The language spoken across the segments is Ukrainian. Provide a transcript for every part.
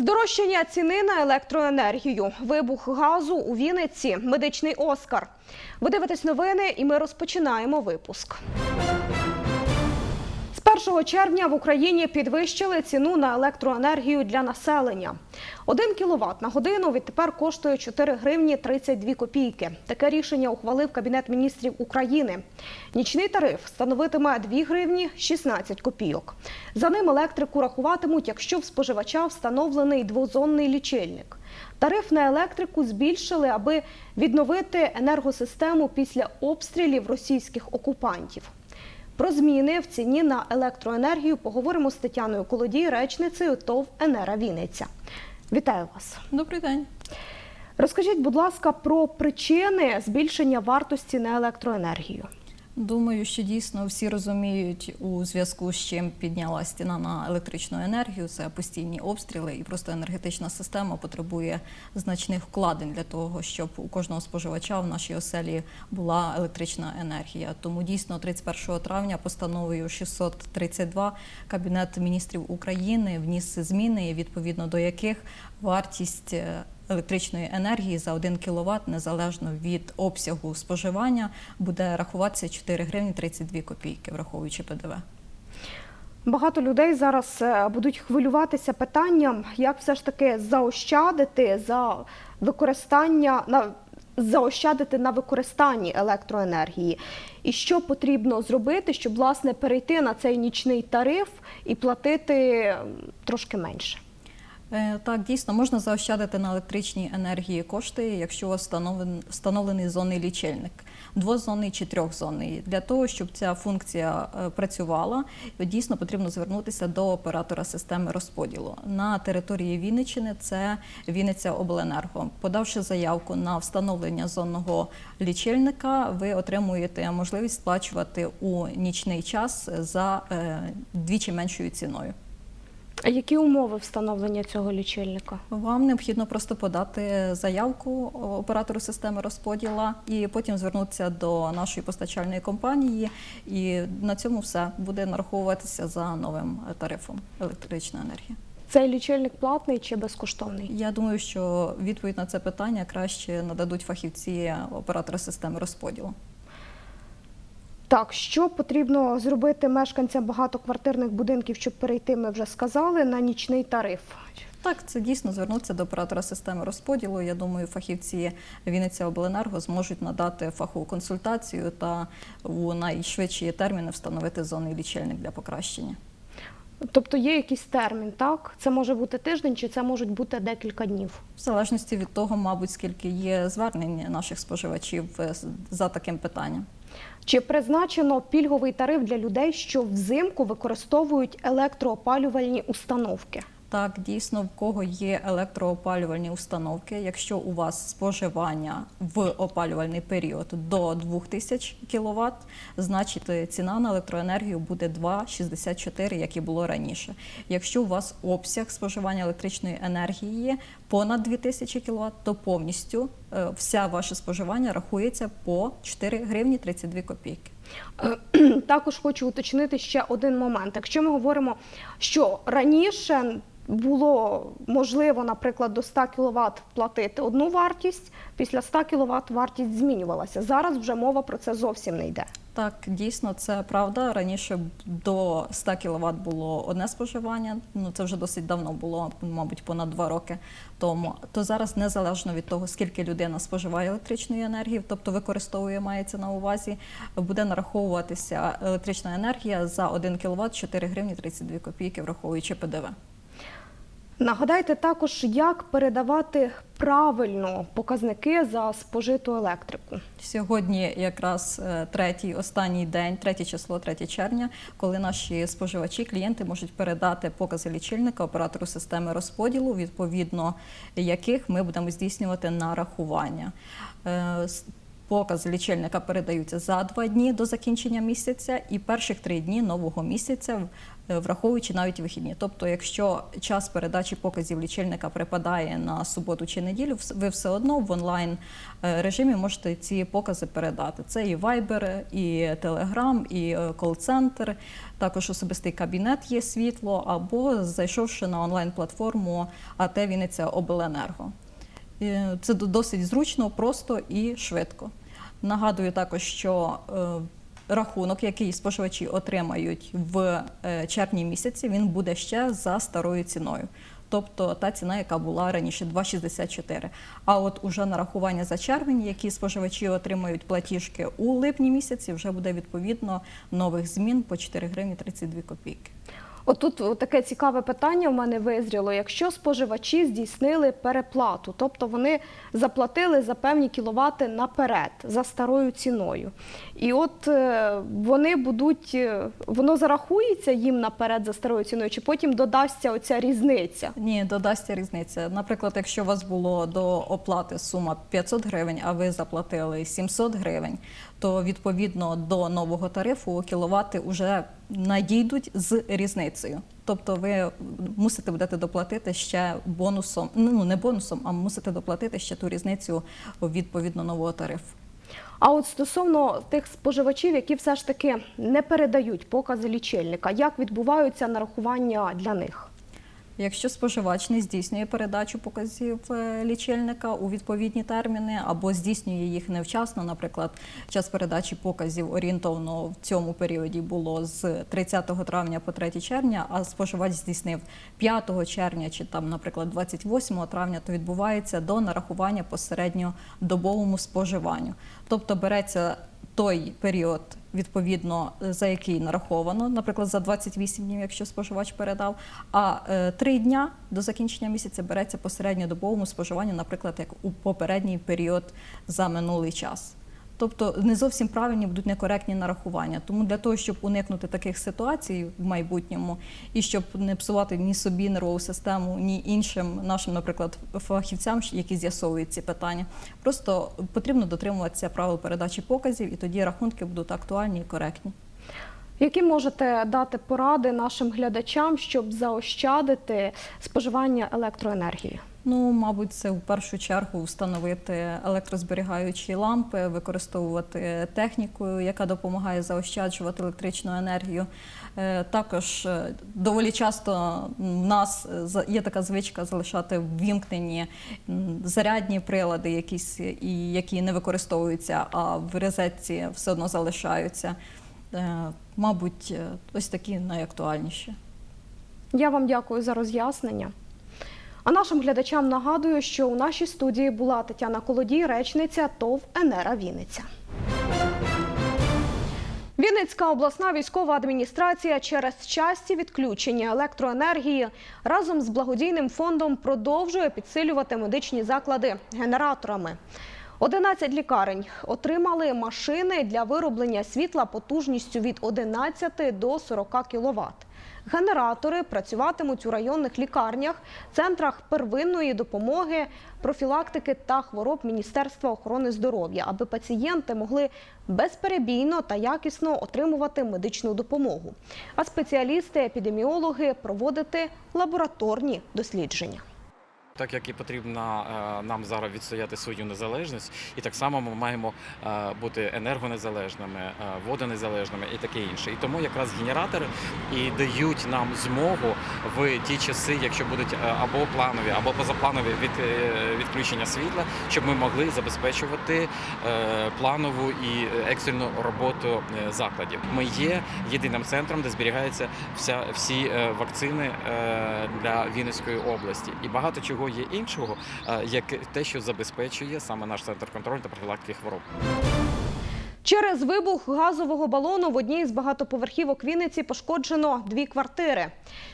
Здорожчання ціни на електроенергію, вибух газу у Вінниці, медичний Оскар. Ви дивитесь новини, і ми розпочинаємо випуск. З 1 червня в Україні підвищили ціну на електроенергію для населення. 1 кВт на годину відтепер коштує 4 гривні 32 копійки. Таке рішення ухвалив Кабінет міністрів України. Нічний тариф становитиме 2 гривні 16 копійок. За ним електрику рахуватимуть, якщо в споживача встановлений двозонний лічильник. Тариф на електрику збільшили, аби відновити енергосистему після обстрілів російських окупантів. Про зміни в ціні на електроенергію поговоримо з Тетяною Колодій, речницею ТОВ Енера Вінниця. Вітаю вас. Добрий день. Розкажіть, будь ласка, про причини збільшення вартості на електроенергію. Думаю, що дійсно всі розуміють у зв'язку з чим піднялась ціна на електричну енергію. Це постійні обстріли, і просто енергетична система потребує значних вкладень для того, щоб у кожного споживача в нашій оселі була електрична енергія. Тому дійсно 31 травня постановою 632 Кабінет міністрів України вніс зміни, відповідно до яких вартість е, електричної енергії за 1 кВт, незалежно від обсягу споживання, буде рахуватися 4 гривні 32 копійки, враховуючи ПДВ. Багато людей зараз е, будуть хвилюватися питанням, як все ж таки заощадити за використання на заощадити на використанні електроенергії, і що потрібно зробити, щоб власне перейти на цей нічний тариф і платити трошки менше. Е, Так, дійсно можна заощадити на електричній енергії кошти, якщо у вас встановлен- встановлений зонний лічильник, двозонний чи трьохзонний. Для того, щоб ця функція е, працювала, дійсно потрібно звернутися до оператора системи розподілу. На території Вінниччини це Вінниця Обленерго. Подавши заявку на встановлення зонного лічильника, ви отримуєте можливість сплачувати у нічний час за е, двічі меншою ціною. А які умови встановлення цього лічильника? Вам необхідно просто подати заявку оператору системи розподіла і потім звернутися до нашої постачальної компанії. І на цьому все буде нараховуватися за новим тарифом електричної енергії. Цей лічильник платний чи безкоштовний? Я думаю, що відповідь на це питання краще нададуть фахівці оператора системи розподілу. Так, що потрібно зробити мешканцям багатоквартирних будинків, щоб перейти, ми вже сказали, на нічний тариф. Так, це дійсно звернутися до оператора системи розподілу. Я думаю, фахівці Вінниця Обленерго зможуть надати фахову консультацію та у найшвидші терміни встановити зонний лічильник для покращення. Тобто є якийсь термін, так? Це може бути тиждень, чи це можуть бути декілька днів. В залежності від того, мабуть, скільки є звернень наших споживачів е, за таким питанням. Чи призначено пільговий тариф для людей, що взимку використовують електроопалювальні установки? Так, дійсно, в кого є електроопалювальні установки. Якщо у вас споживання в опалювальний період до 2000 кВт, значить ціна на електроенергію буде 2,64, як і було раніше. Якщо у вас обсяг споживання електричної енергії понад 2000 кВт, то повністю е, вся ваше споживання рахується по 4 гривні 32 копійки. Е, Також хочу уточнити ще один момент. Якщо ми говоримо, що раніше було можливо, наприклад, до 100 кВт платити одну вартість, після 100 кВт вартість змінювалася. Зараз вже мова про це зовсім не йде. Так, дійсно, це правда. Раніше до 100 кВт було одне споживання. Ну це вже досить давно було, мабуть, понад два роки тому. То зараз, незалежно від того, скільки людина споживає електричної енергії, тобто використовує, мається на увазі, буде нараховуватися електрична енергія за 1 кВт 4 гривні 32 копійки, враховуючи ПДВ. Нагадайте також, як передавати правильно показники за спожиту електрику. Сьогодні якраз е, третій останній день, третє число, 3 червня, коли наші споживачі, клієнти можуть передати покази лічильника оператору системи розподілу, відповідно яких ми будемо здійснювати нарахування. Е, Покази лічильника передаються за два дні до закінчення місяця, і перших три дні нового місяця враховуючи навіть вихідні. Тобто, якщо час передачі показів лічильника припадає на суботу чи неділю, ви все одно в онлайн е, режимі можете ці покази передати. Це і Viber, і Telegram, і е, кол-центр, також особистий кабінет є світло, або зайшовши на онлайн-платформу АТ Вінниця Обленерго. Е, Це досить зручно, просто і швидко. Нагадую також, що е, рахунок, який споживачі отримають в е, червні місяці, він буде ще за старою ціною. Тобто та ціна, яка була раніше 2,64. А от уже нарахування за червень, які споживачі отримають платіжки у липні місяці, вже буде відповідно нових змін по 4 гривні 32 копійки. Отут таке цікаве питання в мене визріло. Якщо споживачі здійснили переплату, тобто вони заплатили за певні кіловати наперед за старою ціною, і от е, вони будуть, е, воно зарахується їм наперед за старою ціною, чи потім додасться оця різниця? Ні, додасться різниця. Наприклад, якщо у вас було до оплати сума 500 гривень, а ви заплатили 700 гривень, то відповідно до нового тарифу кіловати вже надійдуть з різницею. Тобто ви мусите будете доплатити ще бонусом, ну не бонусом, а мусите доплатити ще ту різницю відповідно нового тарифу. А от стосовно тих споживачів, які все ж таки не передають покази лічильника, як відбуваються нарахування для них? Якщо споживач не здійснює передачу показів е, лічильника у відповідні терміни або здійснює їх невчасно, наприклад, час передачі показів орієнтовно в цьому періоді було з 30 травня по 3 червня, а споживач здійснив 5 червня чи там, наприклад, 28 травня, то відбувається до нарахування по середньодобовому споживанню. Тобто береться той період, відповідно, за який нараховано, наприклад, за 28 днів, якщо споживач передав, а е, три дня до закінчення місяця береться по середньодобовому споживанню, наприклад, як у попередній період за минулий час. Тобто не зовсім правильні будуть некоректні нарахування. Тому для того, щоб уникнути таких ситуацій в майбутньому і щоб не псувати ні собі нервову систему, ні іншим нашим, наприклад, фахівцям, які з'ясовують ці питання, просто потрібно дотримуватися правил передачі показів, і тоді рахунки будуть актуальні і коректні. Які можете дати поради нашим глядачам, щоб заощадити споживання електроенергії? Ну, мабуть, це в першу чергу встановити електрозберігаючі лампи, використовувати техніку, яка допомагає заощаджувати електричну енергію. Е, Також е, доволі часто в нас е, є така звичка залишати ввімкнені зарядні прилади, якісь, які не використовуються, а в розетці все одно залишаються. Мабуть, ось такі найактуальніші. Я вам дякую за роз'яснення. А нашим глядачам нагадую, що у нашій студії була Тетяна Колодій, речниця ТОВ Енера Вінниця. Вінницька обласна військова адміністрація через часті відключення електроенергії разом з благодійним фондом продовжує підсилювати медичні заклади генераторами. 11 лікарень отримали машини для вироблення світла потужністю від 11 до 40 кВт. Генератори працюватимуть у районних лікарнях, центрах первинної допомоги, профілактики та хвороб Міністерства охорони здоров'я, аби пацієнти могли безперебійно та якісно отримувати медичну допомогу. А спеціалісти-епідеміологи проводити лабораторні дослідження. Так як і потрібно е, нам зараз відстояти свою незалежність, і так само ми маємо е, бути енергонезалежними, е, водонезалежними і таке інше. І тому якраз генератори і дають нам змогу в ті часи, якщо будуть або планові, або позапланові від, відключення світла, щоб ми могли забезпечувати планову і екстрену роботу закладів. Ми є єдиним центром, де зберігаються вся всі вакцини для Вінницької області, і багато чого є іншого, е, як те, що забезпечує саме наш центр контролю та профілактики хвороб. Через вибух газового балону в одній з багатоповерхівок Вінниці пошкоджено дві квартири.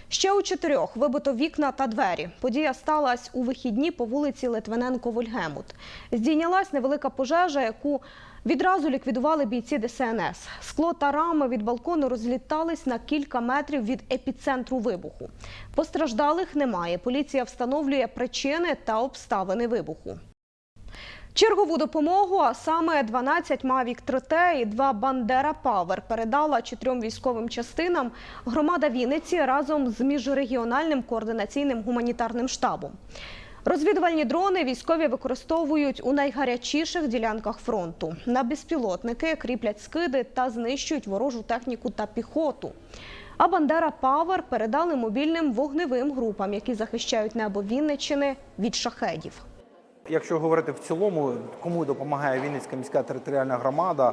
Ще у чотирьох вибито вікна та двері. Подія сталася у вихідні по вулиці Литвиненко Вольгемут. Здійнялась невелика пожежа, яку відразу ліквідували бійці ДСНС. Скло та рами від балкону розлітались на кілька метрів від епіцентру вибуху. Постраждалих немає. Поліція встановлює причини та обставини вибуху. Чергову допомогу, а саме 12 Mavic 3T і 2 Bandera Power передала чотирьом військовим частинам громада Вінниці разом з міжрегіональним координаційним гуманітарним штабом. Розвідувальні дрони військові використовують у найгарячіших ділянках фронту. На безпілотники кріплять скиди та знищують ворожу техніку та піхоту. А Бандера Павер передали мобільним вогневим групам, які захищають небо Вінниччини від шахедів. Якщо говорити в цілому, кому допомагає Вінницька міська територіальна громада,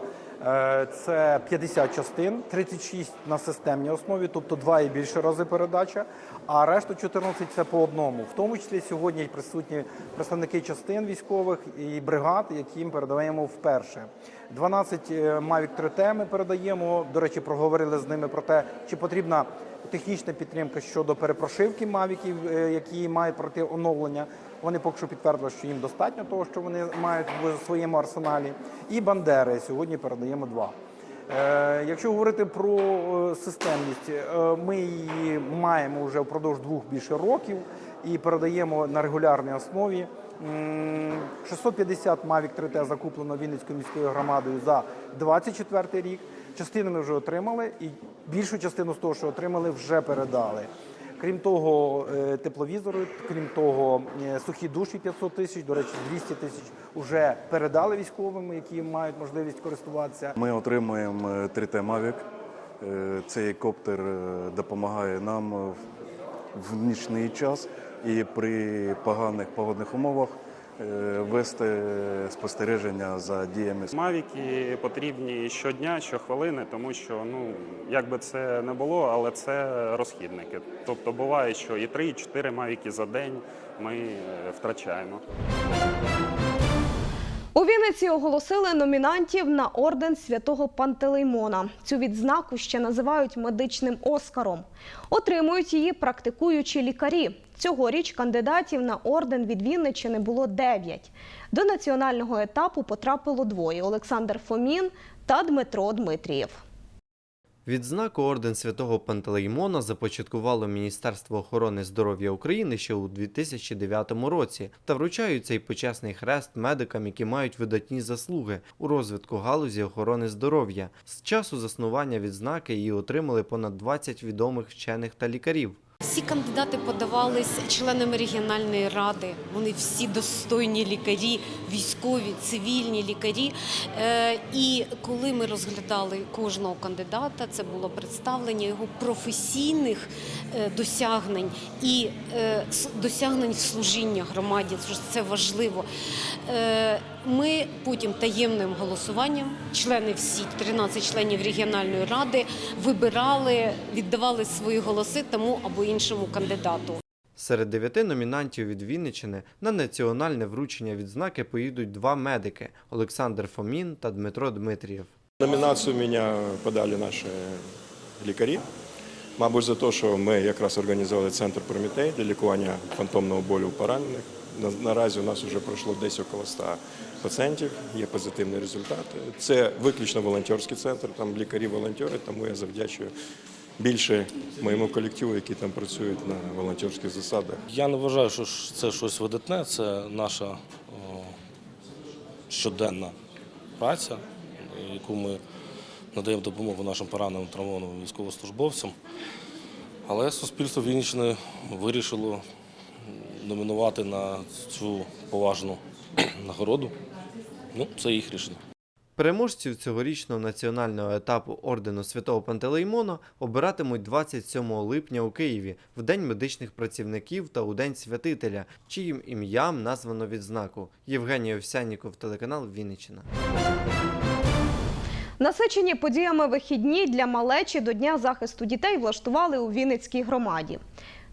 це 50 частин, 36 на системній основі, тобто два і більше рази передача, а решту 14 це по одному. В тому числі сьогодні присутні представники частин військових і бригад, яким передаємо вперше. 12 Mavic 3T ми передаємо. До речі, проговорили з ними про те, чи потрібна технічна підтримка щодо перепрошивки мавіків, е, які мають пройти оновлення. Вони поки що підтвердили, що їм достатньо того, що вони мають в своєму арсеналі. І бандери сьогодні передаємо два. Е, Якщо говорити про е, системність, е, ми її маємо вже впродовж двох більше років і передаємо на регулярній основі. М, 650 Mavic 3T закуплено Вінницькою міською громадою за 24 рік. Частину ми вже отримали, і більшу частину з того, що отримали, вже передали. Крім того, е, тепловізори, крім того, е, сухі душі 500 тисяч, до речі, 200 тисяч вже передали військовим, які мають можливість користуватися. Ми отримуємо е, 3T Mavic. Е, Цей коптер допомагає нам в нічний час і при поганих погодних умовах вести спостереження за діями Мавіки потрібні щодня, щохвилини, тому що ну як би це не було, але це розхідники. Тобто буває, що і 3, і 4 мавіки за день ми е, втрачаємо. У Вінниці оголосили номінантів на орден святого Пантелеймона. Цю відзнаку ще називають медичним оскаром. Отримують її практикуючі лікарі. Цьогоріч кандидатів на орден від Вінниччини було 9. До національного етапу потрапило двоє: Олександр Фомін та Дмитро Дмитрієв. Відзнаку орден святого Пантелеймона започаткувало Міністерство охорони здоров'я України ще у 2009 році та вручають цей почесний хрест медикам, які мають видатні заслуги у розвитку галузі охорони здоров'я. З часу заснування відзнаки її отримали понад 20 відомих вчених та лікарів. Всі кандидати подавались членами регіональної ради. Вони всі достойні лікарі, військові, цивільні лікарі. Е, І коли ми розглядали кожного кандидата, це було представлення його професійних е, досягнень і е, досягнень служіння громаді. Це важливо. Ми потім таємним голосуванням, члени всі 13 членів регіональної ради, вибирали, віддавали свої голоси тому або іншому кандидату. Серед дев'яти номінантів від Вінниччини на національне вручення відзнаки поїдуть два медики Олександр Фомін та Дмитро Дмитрієв. Номінацію мене подали наші лікарі. Мабуть, за те, що ми якраз організували центр Прометей для лікування фантомного болю у поранених. Наразі у нас вже пройшло десь около 100 пацієнтів, є позитивні результати. Це виключно волонтерський центр, там лікарі-волонтери, тому я завдячую більше моєму колективу, які там працюють на волонтерських засадах. Я не вважаю, що це щось видатне, це наша щоденна праця, яку ми надаємо допомогу нашим пораненим травмованим військовослужбовцям. Але суспільство Вінниччини вирішило номінувати на цю поважну нагороду. Ну, це їх рішення. Переможців цьогорічного національного етапу ордену святого Пантелеймона обиратимуть 27 липня у Києві в День медичних працівників та у День святителя, чиїм ім'ям названо відзнаку. Євгеній Овсянніков, телеканал Вінниччина. Насичені подіями вихідні для малечі до Дня захисту дітей влаштували у Вінницькій громаді.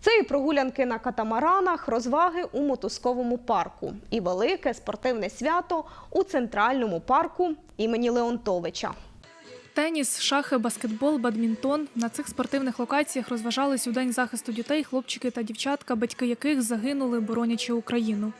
Це і прогулянки на катамаранах, розваги у мотузковому парку, і велике спортивне свято у центральному парку імені Леонтовича. Теніс, шахи, баскетбол, бадмінтон на цих спортивних локаціях розважались у день захисту дітей хлопчики та дівчатка, батьки яких загинули, боронячи Україну.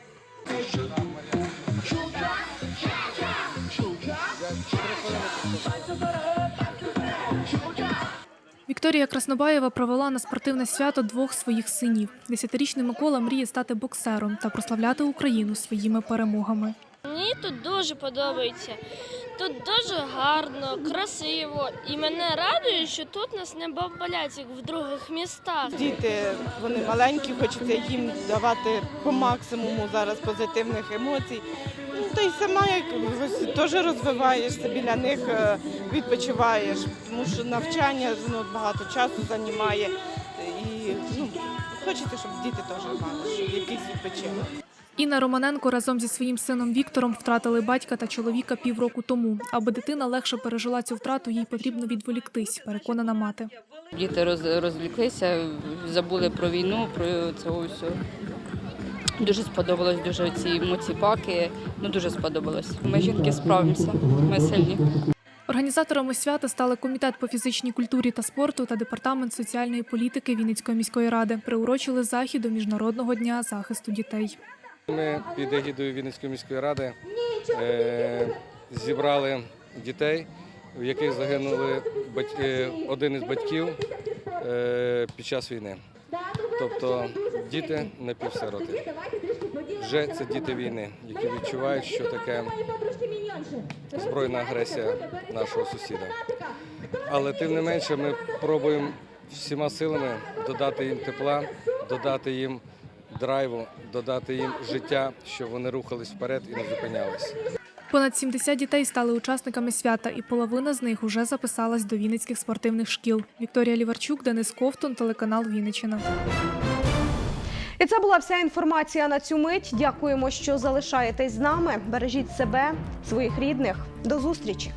Вікторія Краснобаєва провела на спортивне свято двох своїх синів. Десятирічний Микола мріє стати боксером та прославляти Україну своїми перемогами. Мені тут дуже подобається. Тут дуже гарно, красиво. І мене радує, що тут нас не бомблять, як в других містах. Діти вони маленькі, хочеться їм давати по максимуму зараз позитивних емоцій. Ну, та й сама як теж розвиваєшся біля них, е, відпочиваєш, тому що навчання воно багато часу займає. І ну, хочеться, щоб діти теж мали щоб якийсь відпочинок. Інна Романенко разом зі своїм сином Віктором втратили батька та чоловіка півроку тому. Аби дитина легше пережила цю втрату, їй потрібно відволіктись, переконана мати. Діти роз, розвліклися, забули про війну, про це все. Дуже сподобалось, дуже ці емоції-паки. Ну дуже сподобалось. Ми жінки справимося, ми сильні. Організаторами свята стали комітет по фізичній культурі та спорту та департамент соціальної політики Вінницької міської ради. Приурочили захід до міжнародного дня захисту дітей. Ми під егідою Вінницької міської ради е, зібрали дітей, в яких загинули батьки, один із батьків е, під час війни. Тобто діти напівсироти. Вже це діти війни, які відчувають, що таке збройна агресія нашого сусіда. Але тим не менше ми пробуємо всіма силами додати їм тепла, додати їм драйву, додати їм життя, щоб вони рухались вперед і не зупинялись. Понад 70 дітей стали учасниками свята, і половина з них уже записалась до Вінницьких спортивних шкіл. Вікторія Ліварчук, Денис Ковтун, телеканал Вінничина. І це була вся інформація на цю мить. Дякуємо, що залишаєтесь з нами. Бережіть себе, своїх рідних. До зустрічі.